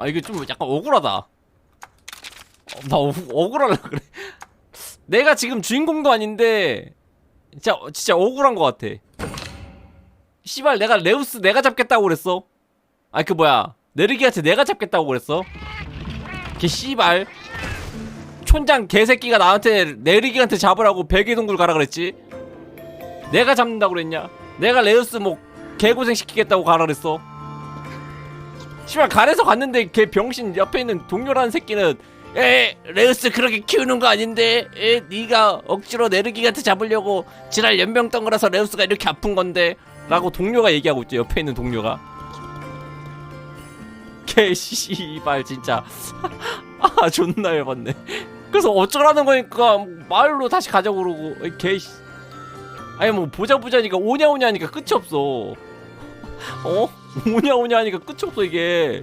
아 이게 좀 약간 억울하다. 어, 나 억, 억울하려 그래. 내가 지금 주인공도 아닌데 진짜 진짜 억울한 것 같아. 씨발 내가 레우스 내가 잡겠다고 그랬어? 아 그 뭐야? 네르기한테 내가 잡겠다고 그랬어? 걔 씨발. 촌장 개새끼가 나한테 네르기한테 잡으라고 백의동굴 가라 그랬지? 내가 잡는다고 그랬냐? 내가 레우스 뭐 개고생 시키겠다고 가라 그랬어 씨발 갈에서 갔는데 걔 병신 옆에 있는 동료라는 새끼는 에 레우스 그렇게 키우는 거 아닌데? 에 네가 억지로 네르기한테 잡으려고 지랄 연병 떤 거라서 레우스가 이렇게 아픈 건데? 라고 동료가 얘기하고 있죠 옆에 있는 동료가. 개 씨발 진짜. 아 존나 열받네. 그래서 어쩌라는 거니까 말로 다시 가자고 그러고 개 씨. 아니 뭐 보자 보자니까 오냐 오냐 하니까 끝이 없어 어? 오냐 오냐 하니까 끝이 없어 이게